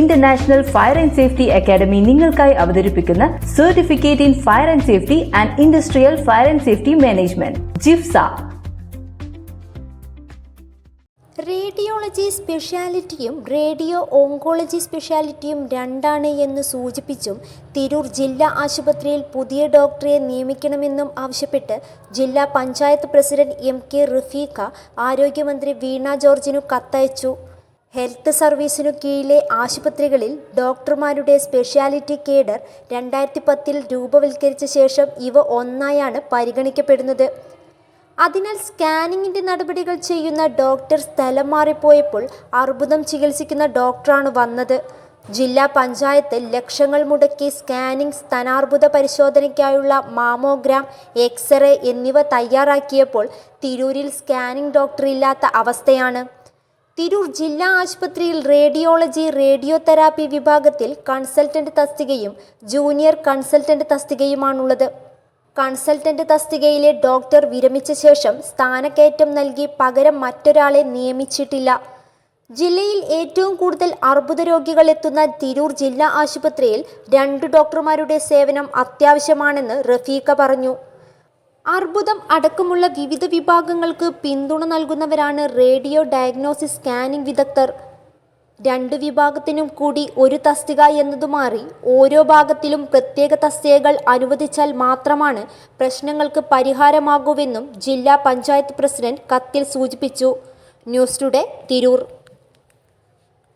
International fire and safety academy നിങ്ങൾക്കായി അവതരിപ്പിക്കുന്ന certificate in fire and safety and industrial fire and safety management ജിഫ്സ. Radiology സ്പെഷ്യാലിറ്റിയും radio oncology സ്പെഷ്യാലിറ്റിയും രണ്ടാണ് എന്ന് സൂചിപ്പിച്ചും തിരൂർ ജില്ലാ ആശുപത്രിയിൽ പുതിയ ഡോക്ടറെ നിയമിക്കണമെന്നും ആവശ്യപ്പെട്ട് ജില്ലാ panchayat president M K Rafeeqa ആരോഗ്യമന്ത്രി വീണ ജോർജിനു കത്തയച്ചു. ഹെൽത്ത് സർവീസിനു കീഴിലെ ആശുപത്രികളിൽ ഡോക്ടർമാരുടെ സ്പെഷ്യാലിറ്റി കേഡർ രണ്ടായിരത്തി പത്തിൽ രൂപവൽക്കരിച്ച ശേഷം ഇവ ഒന്നായാണ് പരിഗണിക്കപ്പെടുന്നത്. അതിനാൽ സ്കാനിങ്ങിന്റെ നടപടികൾ ചെയ്യുന്ന ഡോക്ടർ സ്ഥലം മാറിപ്പോയപ്പോൾ അർബുദം ചികിത്സിക്കുന്ന ഡോക്ടറാണ് വന്നത്. ജില്ലാ പഞ്ചായത്ത് ലക്ഷങ്ങൾ മുടക്കി സ്കാനിംഗ് സ്തനാർബുദ പരിശോധനയ്ക്കായുള്ള മാമോഗ്രാം എക്സ്റേ എന്നിവ തയ്യാറാക്കിയപ്പോൾ തിരൂരിൽ സ്കാനിംഗ് ഡോക്ടർ ഇല്ലാത്ത അവസ്ഥയാണ്. തിരൂർ ജില്ലാ ആശുപത്രിയിൽ റേഡിയോളജി റേഡിയോ തെറാപ്പി വിഭാഗത്തിൽ കൺസൾട്ടന്റ് തസ്തികയും ജൂനിയർ കൺസൾട്ടന്റ് തസ്തികയുമാണുള്ളത്. കൺസൾട്ടന്റ് തസ്തികയിലെ ഡോക്ടർ വിരമിച്ച ശേഷം സ്ഥാനക്കയറ്റം നൽകി പകരം മറ്റൊരാളെ നിയമിച്ചിട്ടില്ല. ജില്ലയിൽ ഏറ്റവും കൂടുതൽ അർബുദ രോഗികൾ എത്തുന്ന തിരൂർ ജില്ലാ ആശുപത്രിയിൽ രണ്ട് ഡോക്ടർമാരുടെ സേവനം അത്യാവശ്യമാണെന്ന് റഫീഖ പറഞ്ഞു. അർബുദം അടക്കമുള്ള വിവിധ വിഭാഗങ്ങൾക്ക് പിന്തുണ നൽകുന്നവരാണ് റേഡിയോ ഡയഗ്നോസിസ് സ്കാനിംഗ് വിദഗ്ധർ. രണ്ട് വിഭാഗത്തിനും കൂടി ഒരു തസ്തിക എന്നതു മാറി. ഓരോ ഭാഗത്തിലും പ്രത്യേക തസ്തികകൾ അനുവദിച്ചാൽ മാത്രമാണ് പ്രശ്നങ്ങൾക്ക് പരിഹാരമാകൂവെന്നും ജില്ലാ പഞ്ചായത്ത് പ്രസിഡന്റ് കത്തിൽ സൂചിപ്പിച്ചു. News today Tirur.